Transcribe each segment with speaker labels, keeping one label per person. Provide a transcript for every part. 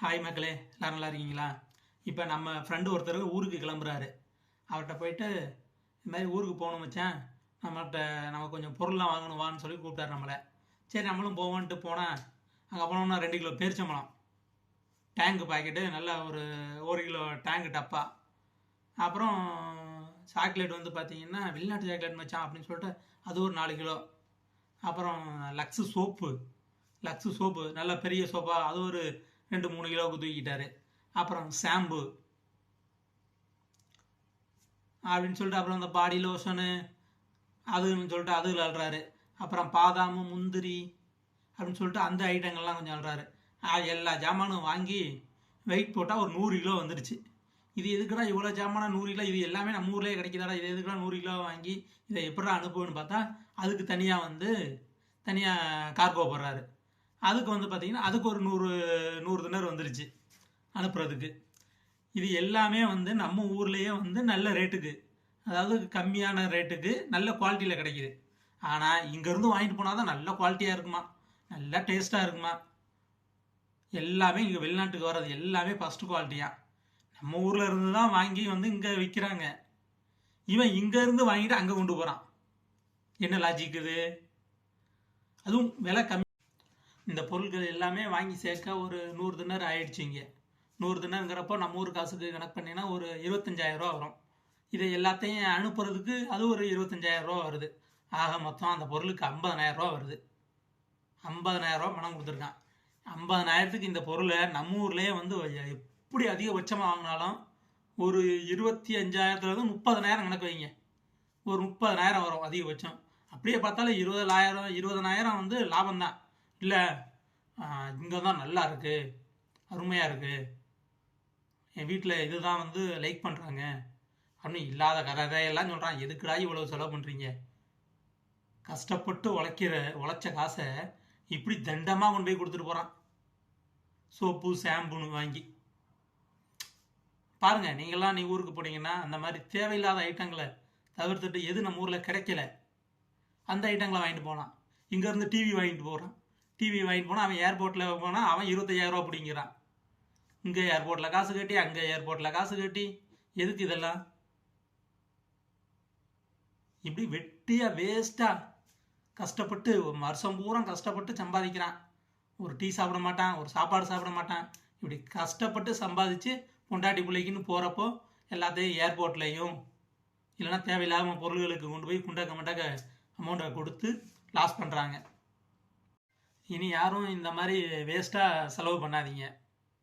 Speaker 1: Hi மக்களே எல்லாரும் நல்லா இருக்கீங்களா? இப்போ நம்ம ஃப்ரெண்டு ஒருத்தர் ஊருக்கு கிளம்புறாரு. அவர்கிட்ட போயிட்டு இந்த மாதிரி ஊருக்கு போகணும் வச்சேன் நம்மள்கிட்ட நம்ம கொஞ்சம் பொருள்லாம் வாங்கணும் வான்னு சொல்லி கூப்பிட்டாரு நம்மளை. சரி நம்மளும் போவோன்ட்டு போனால் அங்கே போனோம்னா ரெண்டு கிலோ பேரிச்சம்பழம். டேங்கு பாக்கெட்டு நல்ல ஒரு ஒரு கிலோ டேங்கு டப்பா. அப்புறம் சாக்லேட் வந்து பார்த்தீங்கன்னா வெளிநாட்டு சாக்லேட் மச்சான் அப்படின்னு சொல்லிட்டு அது ஒரு நாலு கிலோ. அப்புறம் லக்ஸு சோப்பு லக்ஸு சோப்பு நல்ல பெரிய சோப்பா அது ஒரு ரெண்டு மூணு கிலோவுக்கு தூக்கிட்டாரு அப்புறம் ஷாம்பு. அப்படின்னு சொல்லிட்டு அப்புறம் இந்த பாடி லோஷனு அதுன்னு சொல்லிட்டு அது அழுறாரு. அப்புறம் பாதாமு முந்திரி அப்படின்னு சொல்லிட்டு அந்த ஐட்டங்கள்லாம் கொஞ்சம் அழுறாரு. எல்லா ஜாமானும் வாங்கி வெயிட் போட்டால் ஒரு நூறு கிலோ வந்துடுச்சு இது எதுக்குடா இவ்வளோ ஜாமானா நூறு கிலோ? இது எல்லாமே நம்ம ஊர்லேயே கிடைக்குதாடா? இது எதுக்குடா நூறு கிலோ வாங்கி இதை எப்படா அனுப்புவேன்னு பார்த்தா அதுக்கு தனியாக வந்து தனியாக கார்கோ போடுறாரு. அதுக்கு வந்து பார்த்தீங்கன்னா அதுக்கு ஒரு நூறு நூறு வந்துருச்சு. அனுப்புறதுக்கு. இது எல்லாமே வந்து நம்ம ஊர்லேயே வந்து நல்ல ரேட்டுக்கு அதாவது கம்மியான ரேட்டுக்கு நல்ல குவாலிட்டியில் கிடைக்குது. ஆனால் இங்கேருந்து வாங்கிட்டு போனால் தான் நல்ல குவாலிட்டியாக இருக்குமா? நல்லா டேஸ்ட்டாக இருக்குமா? எல்லாமே இங்கே வெளிநாட்டுக்கு வர்றது எல்லாமே ஃபஸ்ட்டு குவாலிட்டியாக நம்ம ஊரில் இருந்து தான் வாங்கி வந்து இங்கே விற்கிறாங்க இவன் இங்கேருந்து வாங்கிட்டு அங்கே கொண்டு போகிறான் என்ன லாஜிக் இது? அதுவும் விலை கம்மி இந்த பொருட்கள் எல்லாமே வாங்கி சேர்க்க ஒரு நூறு தினர் ஆயிடுச்சு இங்கே. நூறு தினருங்கிறப்போ நம்ம ஊர் காசுக்கு கணக்கு பண்ணினா ஒரு இருபத்தஞ்சாயிரம் ரூபா வரும். இதை எல்லாத்தையும் அனுப்புறதுக்கு அது ஒரு இருபத்தஞ்சாயிரம் ரூபா வருது. ஆக மொத்தம் அந்த பொருளுக்கு ஐம்பதனாயிரம் ரூபா வருது. ஐம்பதனாயிரம் ரூபா பணம் கொடுத்துருக்கான். ஐம்பதனாயிரத்துக்கு இந்த பொருளை நம்ம ஊர்லேயே வந்து எப்படி அதிகபட்சமாக வாங்கினாலும் ஒரு இருபத்தி அஞ்சாயிரத்துலேருந்து முப்பதனாயிரம் கணக்கு வைங்க. ஒரு முப்பதனாயிரம் வரும் அதிகபட்சம். அப்படியே பார்த்தாலும் இருபதாயிரம் இருபதனாயிரம் வந்து லாபம் தான் இல்லை இங்கே தான் நல்லா இருக்குது அருமையாக இருக்குது என் வீட்டில் இதுதான் வந்து லைக் பண்ணுறாங்க அப்படின்னு இல்லாத கதையெல்லாம் சொல்கிறான் எதுக்குடா இவ்வளோ செலவு பண்ணுறீங்க கஷ்டப்பட்டு உழைக்கிற உழைச்ச காசை இப்படி தண்டமாக கொண்டு போய் கொடுத்துட்டு போகிறான் சோப்பு ஷாம்புன்னு வாங்கி. பாருங்கள் நீங்களாம் நீ ஊருக்கு போனீங்கன்னா அந்த மாதிரி தேவையில்லாத ஐட்டங்களை தவிர்த்துட்டு எது நம்ம ஊரில் கிடைக்கல அந்த ஐட்டங்களை வாங்கிட்டு போனான் இங்கேருந்து டிவி வாங்கிட்டு போகிறான் டிவி வாங்கிட்டு போனால் அவன் ஏர்போர்ட்டில் போனால் அவன் இருபத்தையாயிரரூவா பிடிங்கிறான். இங்கே ஏர்போர்ட்டில் காசு கட்டி அங்கே ஏர்போர்ட்டில் காசு கட்டி. எதுக்கு இதெல்லாம்? இப்படி வெட்டியாக வேஸ்ட்டாக கஷ்டப்பட்டு வருஷம் பூரா கஷ்டப்பட்டு சம்பாதிக்கிறான். ஒரு டீ சாப்பிட மாட்டான் ஒரு சாப்பாடு சாப்பிட மாட்டான். இப்படி கஷ்டப்பட்டு சம்பாதிச்சு பொண்டாட்டி பிள்ளைக்குன்னு போகிறப்போ எல்லாத்தையும் ஏர்போர்ட்லேயும் இல்லைன்னா தேவையில்லாமல் பொருள்களுக்கு கொண்டு போய் குண்டாக்க மண்டாக்க அமௌண்ட்டை கொடுத்து லாஸ் பண்ணுறாங்க இனி யாரும் இந்த மாதிரி வேஸ்ட்டாக செலவு பண்ணாதீங்க.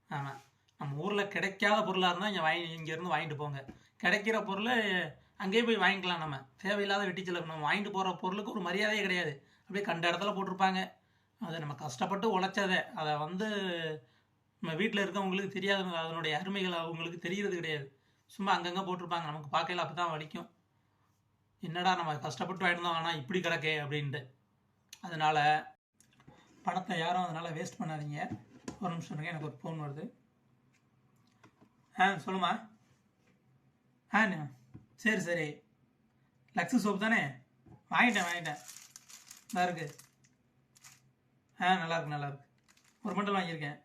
Speaker 1: ஆமாம் நம்ம ஊரில் கிடைக்காத பொருளாக இருந்தால் இங்கே வாங்கி இங்கேருந்து வாங்கிட்டு போங்க. கிடைக்கிற பொருளை அங்கேயே போய் வாங்கிக்கலாம் நம்ம. தேவையில்லாத வெட்டி செலவு. நம்ம வாங்கிட்டு போகிற பொருளுக்கு ஒரு மரியாதையே கிடையாது. அப்படியே கண்ட இடத்துல போட்டிருப்பாங்க. அதை நம்ம கஷ்டப்பட்டு உழைச்சதை அதை வந்து நம்ம வீட்டில் இருக்கவங்களுக்கு தெரியாது அதனுடைய அருமைகள் அவங்களுக்கு தெரிகிறது கிடையாது. சும்மா அங்கங்கே போட்டிருப்பாங்க. நமக்கு பார்க்கல அப்போ தான் வலிக்கும். என்னடா நம்ம கஷ்டப்பட்டு வாங்கிருந்தோம் ஆனால் இப்படி கிடக்கே அப்படின்ட்டு. அதனால் பணத்தை யாரும் அதனால் வேஸ்ட் பண்ணாதீங்க. ஒரு நிமிஷம் இருங்க எனக்கு ஒரு ஃபோன் வருது. ஆ சொல்லுமா ஆ சரி சரி. லக்ஸு சோப் தானே? வாங்கிட்டேன் வாங்கிட்டேன். நல்லா இருக்கு. ஆ நல்லாயிருக்கு நல்லாயிருக்கு ஒரு மண்டல் வாங்கியிருக்கேன்.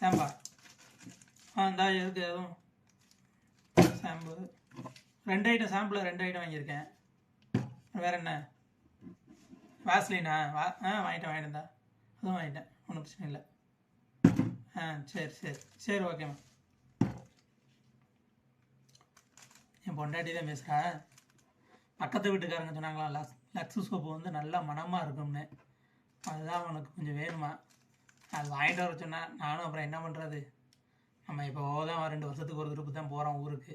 Speaker 1: சாம்பா. ஆ இந்தா இருக்கு அதுவும் சாம்பு. ரெண்டு ஐட்டம் சாம்பிளில் ரெண்டு ஐட்டம் வாங்கியிருக்கேன். வேறு என்ன? வாஸ்லினா வா ஆ வாங்கிட்டேன் வாங்கிட்டேன் அதுவும் வாங்கிட்டேன். ஒன்றும் பிரச்சனை இல்லை. ஆ சரி சரி. சரி ஓகேம்மா என் பொண்டாட்டி தான் பேசுகிறா பக்கத்து வீட்டுக்காரங்க சொன்னாங்களா லக்ஸ் லக்ஸு சோப்பு வந்து நல்லா மனமாக இருக்கும்னு. அதுதான் உனக்கு கொஞ்சம் வேணுமா? அது வாங்கிட்டு வர சொன்னால் நானும் அப்புறம் என்ன பண்ணுறது நம்ம இப்போ தான் ரெண்டு வருஷத்துக்கு ஒரு திருப்பு தான் போகிறோம் ஊருக்கு.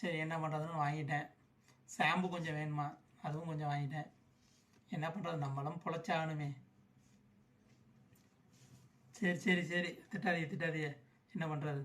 Speaker 1: சரி என்ன பண்ணுறதுன்னு வாங்கிட்டேன். ஷாம்பு கொஞ்சம் வேணுமா? அதுவும் கொஞ்சம் வாங்கிட்டேன். என்ன பண்ணுறது நம்மளும் பொழைச்சாகணுமே. சரி சரி சரி. திட்டாதீங்க திட்டாதீங்க. என்ன பண்ணுறது